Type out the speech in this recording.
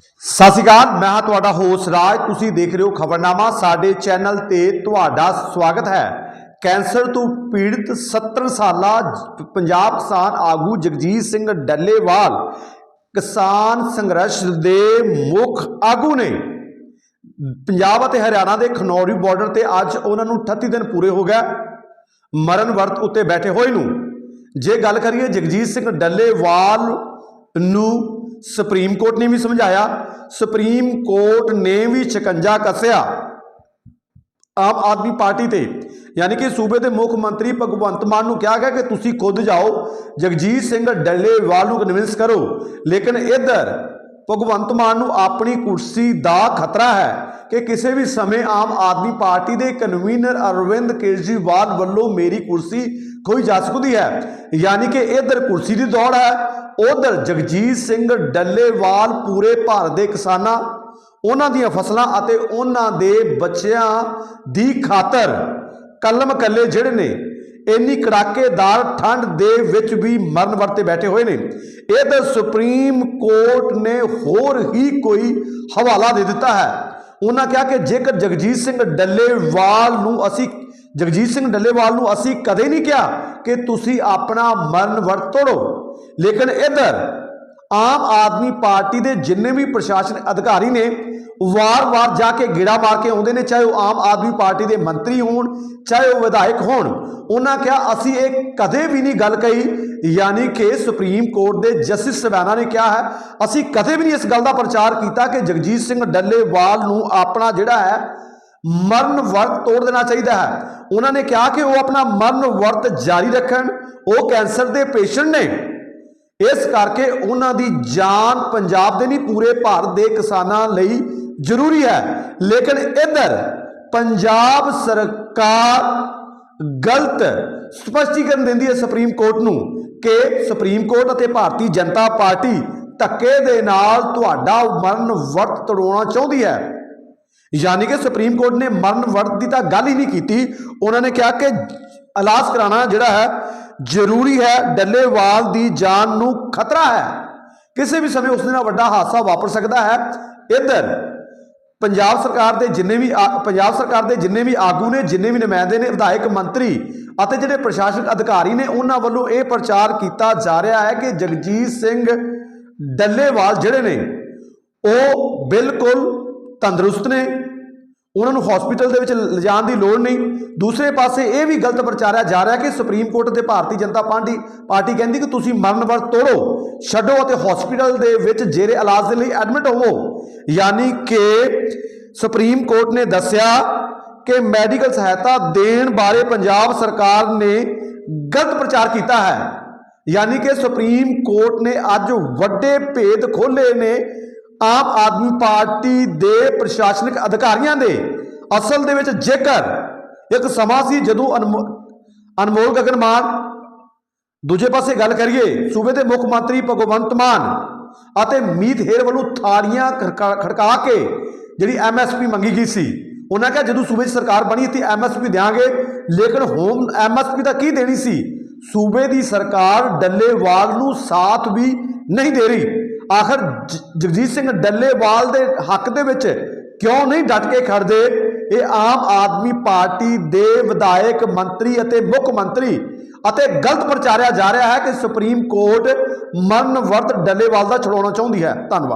ਸਤਿ ਸ਼੍ਰੀ ਅਕਾਲ, ਮੈਂ ਹਾਂ ਤੁਹਾਡਾ ਹੋਸ਼ ਰਾਜ। ਤੁਸੀਂ ਦੇਖ ਰਹੇ ਹੋ ਖਬਰਨਾਮਾ। ਸਾਡੇ ਚੈਨਲ ਤੇ ਤੁਹਾਡਾ ਸਵਾਗਤ ਹੈ। ਕੈਂਸਰ ਤੋਂ ਪੀੜਤ 70 ਸਾਲਾ ਪੰਜਾਬ ਕਿਸਾਨ ਆਗੂ ਜਗਜੀਤ ਸਿੰਘ ਡੱਲੇਵਾਲ ਕਿਸਾਨ ਸੰਘਰਸ਼ ਦੇ ਮੁੱਖ ਆਗੂ ਨੇ। ਪੰਜਾਬ ਅਤੇ ਹਰਿਆਣਾ ਦੇ ਖਨੌਰੀ ਬਾਰਡਰ ਤੇ ਅੱਜ ਉਹਨਾਂ ਨੂੰ 38 ਦਿਨ ਪੂਰੇ ਹੋ ਗਏ। ਮਰਨ ਵਰਤ ਉੱਤੇ ਬੈਠੇ ਹੋਏ ਨੂੰ। ਜੇ ਗੱਲ ਕਰੀਏ ਜਗਜੀਤ ਸਿੰਘ ਡੱਲੇਵਾਲ ਨੂੰ ਸੁਪਰੀਮ ਕੋਰਟ ਨੇ ਵੀ ਸਮਝਾਇਆ, ਸੁਪਰੀਮ ਕੋਰਟ ਨੇ ਵੀ ਸ਼ਿਕੰਜਾ ਕੱਸਿਆ। ਆਮ ਆਦਮੀ ਪਾਰਟੀ ਤੇ, ਯਾਨੀ ਕਿ ਸੂਬੇ ਦੇ ਮੁੱਖ ਮੰਤਰੀ ਭਗਵੰਤ ਮਾਨ ਨੂੰ ਕਿਹਾ ਗਿਆ ਕਿ ਤੁਸੀਂ ਖੁਦ ਜਾਓ, ਜਗਜੀਤ ਸਿੰਘ ਡੱਲੇਵਾਲ ਨੂੰ ਕਨਵਿੰਸ ਕਰੋ। ਲੇਕਿਨ ਇੱਧਰ ਭਗਵੰਤ ਮਾਨ ਨੂੰ ਆਪਣੀ ਕੁਰਸੀ ਦਾ ਖਤਰਾ ਹੈ ਕਿ ਕਿਸੇ ਵੀ ਸਮੇਂ ਆਮ ਆਦਮੀ ਪਾਰਟੀ ਦੇ ਕਨਵੀਨਰ ਅਰਵਿੰਦ ਕੇਜਰੀਵਾਲ ਵੱਲੋਂ ਮੇਰੀ ਕੁਰਸੀ ਖੋਈ ਜਾ ਸਕਦੀ ਹੈ। ਯਾਨੀ ਕਿ ਇੱਧਰ ਕੁਰਸੀ ਦੀ ਦੌੜ ਹੈ, ਉਧਰ ਜਗਜੀਤ ਸਿੰਘ ਡੱਲੇਵਾਲ ਪੂਰੇ ਭਾਰਤ ਦੇ ਕਿਸਾਨਾਂ, ਉਹਨਾਂ ਦੀਆਂ ਫਸਲਾਂ ਅਤੇ ਉਹਨਾਂ ਦੇ ਬੱਚਿਆਂ ਦੀ ਖਾਤਰ ਕਲਮ ਕੱਲੇ ਜਿਹੜੇ ਨੇ, ਇੰਨੀ ਕੜਾਕੇਦਾਰ ਠੰਡ ਦੇ ਵਿੱਚ ਵੀ ਮਰਨ ਵਰਤੇ ਬੈਠੇ ਹੋਏ ਨੇ। ਇਹ ਤਾਂ ਸੁਪਰੀਮ ਕੋਰਟ ਨੇ ਹੋਰ ਹੀ ਕੋਈ ਹਵਾਲਾ ਦੇ ਦਿੱਤਾ ਹੈ। ਉਹਨਾਂ ਕਿਹਾ ਕਿ ਜੇਕਰ ਜਗਜੀਤ ਸਿੰਘ ਡੱਲੇਵਾਲ ਨੂੰ ਅਸੀਂ ਜਗਜੀਤ ਸਿੰਘ ਡੱਲੇਵਾਲ ਨੂੰ ਅਸੀਂ ਕਦੇ ਨਹੀਂ ਕਿਹਾ ਕਿ ਤੁਸੀਂ ਆਪਣਾ ਮਨ ਵਰਤ ਤੋੜੋ ਲੇਕਿਨ ਇੱਧਰ ਆਮ ਆਦਮੀ ਪਾਰਟੀ ਦੇ ਜਿੰਨੇ ਵੀ ਪ੍ਰਸ਼ਾਸਨ ਅਧਿਕਾਰੀ ਨੇ, ਵਾਰ-ਵਾਰ ਜਾ ਕੇ ਗੇੜਾ ਮਾਰ ਕੇ ਆਉਂਦੇ ਨੇ, ਚਾਹੇ ਉਹ ਆਮ ਆਦਮੀ ਪਾਰਟੀ ਦੇ ਮੰਤਰੀ ਹੋਣ, ਚਾਹੇ ਉਹ ਵਿਧਾਇਕ ਹੋਣ, ਉਹਨਾਂ ਕਿਹਾ ਅਸੀਂ ਇਹ ਕਦੇ ਵੀ ਨਹੀਂ ਗੱਲ ਕਹੀ। ਯਾਨੀ ਕਿ ਸੁਪਰੀਮ ਕੋਰਟ ਦੇ ਜਸਟਿਸ ਸਵੈਨਾ ਨੇ ਕਿਹਾ ਹੈ, ਅਸੀਂ ਕਦੇ ਵੀ ਨਹੀਂ ਇਸ ਗੱਲ ਦਾ ਪ੍ਰਚਾਰ ਕੀਤਾ ਕਿ ਜਗਜੀਤ ਸਿੰਘ ਡੱਲੇਵਾਲ ਨੂੰ ਆਪਣਾ ਜਿਹੜਾ ਹੈ ਮਰਨ ਵਰਤ ਤੋੜ ਦੇਣਾ ਚਾਹੀਦਾ ਹੈ। ਉਹਨਾਂ ਨੇ ਕਿਹਾ ਕਿ ਉਹ ਆਪਣਾ ਮਰਨ ਵਰਤ ਜਾਰੀ ਰੱਖਣ, ਉਹ ਕੈਂਸਰ ਦੇ ਪੇਸ਼ੈਂਟ ਨੇ। ਇਸ ਕਰਕੇ ਉਹਨਾਂ ਦੀ ਜਾਨ ਪੰਜਾਬ ਦੇ ਨਹੀਂ, ਪੂਰੇ ਭਾਰਤ ਦੇ ਕਿਸਾਨਾਂ ਲਈ ਜ਼ਰੂਰੀ ਹੈ। ਲੇਕਿਨ ਇੱਧਰ ਪੰਜਾਬ ਸਰਕਾਰ ਗਲਤ ਸਪਸ਼ਟੀਕਰਨ ਦਿੰਦੀ ਹੈ ਸੁਪਰੀਮ ਕੋਰਟ ਨੂੰ ਕਿ ਸੁਪਰੀਮ ਕੋਰਟ ਅਤੇ ਭਾਰਤੀ ਜਨਤਾ ਪਾਰਟੀ ਧੱਕੇ ਦੇ ਨਾਲ ਤੁਹਾਡਾ ਮਰਨ ਵਰਤ ਤੜਾਉਣਾ ਚਾਹੁੰਦੀ ਹੈ। ਯਾਨੀ ਕਿ ਸੁਪਰੀਮ ਕੋਰਟ ਨੇ ਮਰਨ ਵਰਤ ਦੀ ਤਾਂ ਗੱਲ ਹੀ ਨਹੀਂ ਕੀਤੀ। ਉਹਨਾਂ ਨੇ ਕਿਹਾ ਕਿ ਇਲਾਜ ਕਰਾਉਣਾ ਜਿਹੜਾ ਹੈ, ਜ਼ਰੂਰੀ ਹੈ, ਡੱਲੇਵਾਲ ਦੀ ਜਾਨ ਨੂੰ ਖਤਰਾ ਹੈ। ਕਿਸੇ ਵੀ ਸਮੇਂ ਉਸ ਦੇ ਨਾਲ ਵੱਡਾ ਹਾਦਸਾ ਵਾਪਰ ਸਕਦਾ ਹੈ। ਇੱਧਰ, ਪੰਜਾਬ ਸਰਕਾਰ ਦੇ ਜਿੰਨੇ ਵੀ ਆ- ਪੰਜਾਬ ਸਰਕਾਰ ਦੇ ਜਿੰਨੇ ਵੀ ਆਗੂ ਨੇ, ਜਿੰਨੇ ਵੀ ਨੁਮਾਇੰਦੇ ਨੇ, ਵਿਧਾਇਕ, ਮੰਤਰੀ ਅਤੇ ਜਿਹੜੇ ਪ੍ਰਸ਼ਾਸਨਿਕ ਅਧਿਕਾਰੀ ਨੇ, ਉਹਨਾਂ ਵੱਲੋਂ ਇਹ ਪ੍ਰਚਾਰ ਕੀਤਾ ਜਾ ਰਿਹਾ ਹੈ ਕਿ ਜਗਜੀਤ ਸਿੰਘ ਡੱਲੇਵਾਲ ਜਿਹੜੇ ਨੇ, ਉਹ ਬਿਲਕੁਲ ਤੰਦਰੁਸਤ ਨੇ, ਉਹਨਾਂ ਨੂੰ ਹਸਪੀਟਲ ਦੇ ਵਿੱਚ ਲਿਜਾਣ ਦੀ ਲੋੜ ਨਹੀਂ। ਦੂਸਰੇ ਪਾਸੇ ਇਹ ਵੀ ਗਲਤ ਪ੍ਰਚਾਰਿਆ ਜਾ ਰਿਹਾ ਕਿ ਸੁਪਰੀਮ ਕੋਰਟ ਤੇ ਭਾਰਤੀ ਜਨਤਾ ਪਾਰਟੀ ਪਾਰਟੀ ਕਹਿੰਦੀ ਕਿ ਤੁਸੀਂ ਮਰਨ ਵਰਤ ਤੋੜੋ, ਛੱਡੋ ਅਤੇ ਹਸਪੀਟਲ ਦੇ ਵਿੱਚ ਜੇਰੇ ਇਲਾਜ ਦੇ ਲਈ ਐਡਮਿਟ ਹੋਵੋ। ਯਾਨੀ ਕਿ ਸੁਪਰੀਮ ਕੋਰਟ ਨੇ ਦੱਸਿਆ ਕਿ ਮੈਡੀਕਲ ਸਹਾਇਤਾ ਦੇਣ ਬਾਰੇ ਪੰਜਾਬ ਸਰਕਾਰ ਨੇ ਗਲਤ ਪ੍ਰਚਾਰ ਕੀਤਾ ਹੈ। ਯਾਨੀ ਕਿ ਸੁਪਰੀਮ ਕੋਰਟ ਨੇ ਅੱਜ ਵੱਡੇ ਭੇਦ ਖੋਲੇ ਨੇ ਆਮ ਆਦਮੀ ਪਾਰਟੀ ਦੇ ਪ੍ਰਸ਼ਾਸਨਿਕ ਅਧਿਕਾਰੀਆਂ ਦੇ ਅਸਲ ਦੇ ਵਿੱਚ ਜੇਕਰ ਇੱਕ ਸਮਾਂ ਸੀ ਜਦੋਂ ਅਨਮੋ- ਅਨਮੋਲ ਗਗਨ ਮਾਨ ਦੂਜੇ ਪਾਸੇ ਗੱਲ ਕਰੀਏ, ਸੂਬੇ ਦੇ ਮੁੱਖ ਮੰਤਰੀ ਭਗਵੰਤ ਮਾਨ ਅਤੇ ਮੀਤ ਹੇਰ ਵੱਲੋਂ ਥਾਲੀਆਂ ਖੜਕਾ ਖੜਕਾ ਕੇ ਜਿਹੜੀ ਐਮਐਸਪੀ ਮੰਗੀ ਗਈ ਸੀ, ਉਹਨਾਂ ਕਿਹਾ ਜਦੋਂ ਸੂਬੇ 'ਚ ਸਰਕਾਰ ਬਣੀ ਤੇ ਐਮਐਸਪੀ ਦੇਾਂਗੇ ਲੇਕਿਨ ਹੋਮ ਐਮਐਸਪੀ ਤਾਂ ਕੀ ਦੇਣੀ ਸੀ? ਸੂਬੇ ਦੀ ਸਰਕਾਰ ਡੱਲੇਵਾਲ ਨੂੰ ਸਾਥ ਵੀ ਨਹੀਂ ਦੇ ਰਹੀ। ਆਖਰ ਜ- ਜਗਜੀਤ ਸਿੰਘ ਡੱਲੇਵਾਲ ਦੇ ਹੱਕ ਦੇ ਵਿੱਚ ਕਿਉਂ ਨਹੀਂ ਡਟ ਕੇ ਖੜਦੇ ਇਹ ਆਮ ਆਦਮੀ ਪਾਰਟੀ ਦੇ ਵਿਧਾਇਕ ਮੰਤਰੀ ਅਤੇ ਮੁੱਖ ਮੰਤਰੀ ਅਤੇ ਗਲਤ ਪ੍ਰਚਾਰਿਆ ਜਾ ਰਿਹਾ ਹੈ ਕਿ ਸੁਪਰੀਮ ਕੋਰਟ ਮਨਵਰਤ ਡੱਲੇਵਾਲ ਦਾ ਛੁਡਾਉਣਾ ਚਾਹੁੰਦੀ ਹੈ। ਧੰਨਵਾਦ।